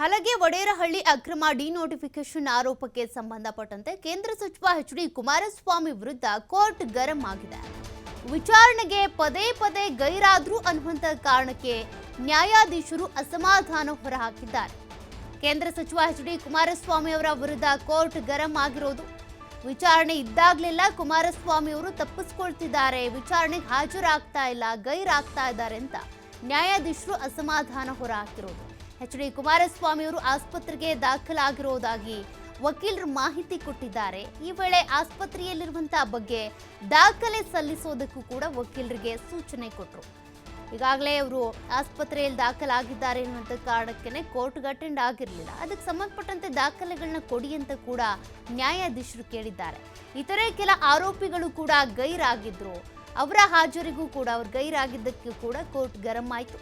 ಹಲಗೆ ವಡೇರಹಳ್ಳಿ ಅಕ್ರಮ ಡಿನೋಟಿಫಿಕೇಶನ್ ಆರೋಪಕ್ಕೆ ಸಂಬಂಧಪಟ್ಟಂತೆ ಕೇಂದ್ರ ಸಚಿವ ಎಚ್ ಡಿ ಕುಮಾರಸ್ವಾಮಿ ವಿರುದ್ಧ ಕೋರ್ಟ್ ಗರಂ ಆಗಿದೆ. ವಿಚಾರಣೆಗೆ ಪದೇ ಪದೇ ಗೈರಾದ್ರು ಅನ್ನುವಂತ ಕಾರಣಕ್ಕೆ ನ್ಯಾಯಾಧೀಶರು ಅಸಮಾಧಾನ ಹೊರಹಾಕಿದ್ದಾರೆ. ಕೇಂದ್ರ ಸಚಿವ ಎಚ್ ಡಿ ಕುಮಾರಸ್ವಾಮಿ ಅವರ ವಿರುದ್ಧ ಕೋರ್ಟ್ ಗರಂ ಆಗಿರೋದು. ವಿಚಾರಣೆ ಇದ್ದಾಗಲೆಲ್ಲ ಕುಮಾರಸ್ವಾಮಿ ಅವರು ತಪ್ಪಿಸ್ಕೊಳ್ತಿದ್ದಾರೆ ವಿಚಾರಣೆಗೆ ಹಾಜರಾಗ್ತಾ ಇಲ್ಲ, ಗೈರಾಗ್ತಾ ಇದ್ದಾರೆ ಅಂತ ನ್ಯಾಯಾಧೀಶರು ಅಸಮಾಧಾನ ಹೊರಹಾಕಿರೋದು. ಎಚ್ ಡಿ ಕುಮಾರಸ್ವಾಮಿ ಅವರು ಆಸ್ಪತ್ರೆಗೆ ದಾಖಲಾಗಿರೋದಾಗಿ ವಕೀಲರು ಮಾಹಿತಿ ಕೊಟ್ಟಿದ್ದಾರೆ. ಈ ವೇಳೆ ಆಸ್ಪತ್ರೆಯಲ್ಲಿರುವಂತಹ ಬಗ್ಗೆ ದಾಖಲೆ ಸಲ್ಲಿಸೋದಕ್ಕೂ ಕೂಡ ವಕೀಲರಿಗೆ ಸೂಚನೆ ಕೊಟ್ಟರು ಈಗಾಗಲೇ ಅವರು ಆಸ್ಪತ್ರೆಯಲ್ಲಿ ದಾಖಲಾಗಿದ್ದಾರೆ ಅನ್ನುವಂಥ ಕಾರಣಕ್ಕೆ ಕೋರ್ಟ್ಗೆ ಅಟೆಂಡ್ ಆಗಿರಲಿಲ್ಲ. ಅದಕ್ಕೆ ಸಂಬಂಧಪಟ್ಟಂತೆ ದಾಖಲೆಗಳನ್ನ ಕೊಡಿ ಅಂತ ಕೂಡ ನ್ಯಾಯಾಧೀಶರು ಕೇಳಿದ್ದಾರೆ. ಇತರೆ ಕೆಲ ಆರೋಪಿಗಳು ಕೂಡ ಗೈರಾಗಿದ್ರು. ಅವರ ಹಾಜರಿಗೂ ಕೂಡ ಅವ್ರು ಗೈರಾಗಿದ್ದಕ್ಕೂ ಕೂಡ ಕೋರ್ಟ್ ಗರಂ ಆಯಿತು.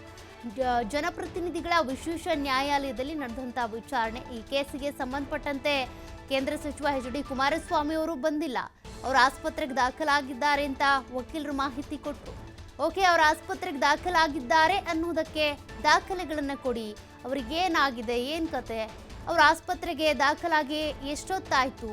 ಜನಪ್ರತಿನಿಧಿಗಳ ವಿಶೇಷ ನ್ಯಾಯಾಲಯದಲ್ಲಿ ನಡೆದಂಥ ವಿಚಾರಣೆ ಈ ಕೇಸಿಗೆ ಸಂಬಂಧಪಟ್ಟಂತೆ ಕೇಂದ್ರ ಸಚಿವ ಎಚ್ ಡಿ ಕುಮಾರಸ್ವಾಮಿ ಅವರು ಬಂದಿಲ್ಲ. ಅವರ ಆಸ್ಪತ್ರೆಗೆ ದಾಖಲಾಗಿದ್ದಾರೆ ಅಂತ ವಕೀಲರು ಮಾಹಿತಿ ಕೊಟ್ಟರು ಓಕೆ, ಅವರ ಆಸ್ಪತ್ರೆಗೆ ದಾಖಲಾಗಿದ್ದಾರೆ ಅನ್ನೋದಕ್ಕೆ ದಾಖಲೆಗಳನ್ನು ಕೊಡಿ. ಅವ್ರಿಗೇನಾಗಿದೆ, ಏನು ಕತೆ? ಅವರ ಆಸ್ಪತ್ರೆಗೆ ದಾಖಲಾಗಿ ಎಷ್ಟೊತ್ತಾಯ್ತು?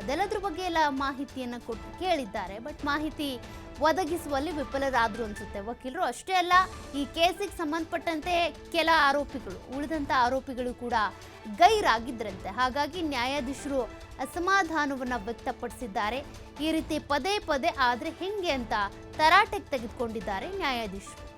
ಅದೆಲ್ಲದ್ರ ಬಗ್ಗೆ ಎಲ್ಲ ಮಾಹಿತಿಯನ್ನು ಕೊಟ್ಟು ಕೇಳಿದ್ದಾರೆ. ಬಟ್ ಮಾಹಿತಿ ಒದಗಿಸುವಲ್ಲಿ ವಿಫಲರಾದ್ರು ಅನ್ಸುತ್ತೆ. ವಕೀಲರು ಅಷ್ಟೇ ಅಲ್ಲ, ಈ ಕೇಸಿಗೆ ಸಂಬಂಧಪಟ್ಟಂತೆ ಕೆಲ ಆರೋಪಿಗಳು, ಉಳಿದಂತ ಆರೋಪಿಗಳು ಕೂಡ ಗೈರಾಗಿದ್ರಂತೆ. ಹಾಗಾಗಿ ನ್ಯಾಯಾಧೀಶರು ಅಸಮಾಧಾನವನ್ನ ವ್ಯಕ್ತಪಡಿಸಿದ್ದಾರೆ. ಈ ರೀತಿ ಪದೇ ಪದೇ ಆದ್ರೆ ಹೆಂಗೆ ಅಂತ ತರಾಟೆಗೆ ತೆಗೆದುಕೊಂಡಿದ್ದಾರೆ ನ್ಯಾಯಾಧೀಶರು.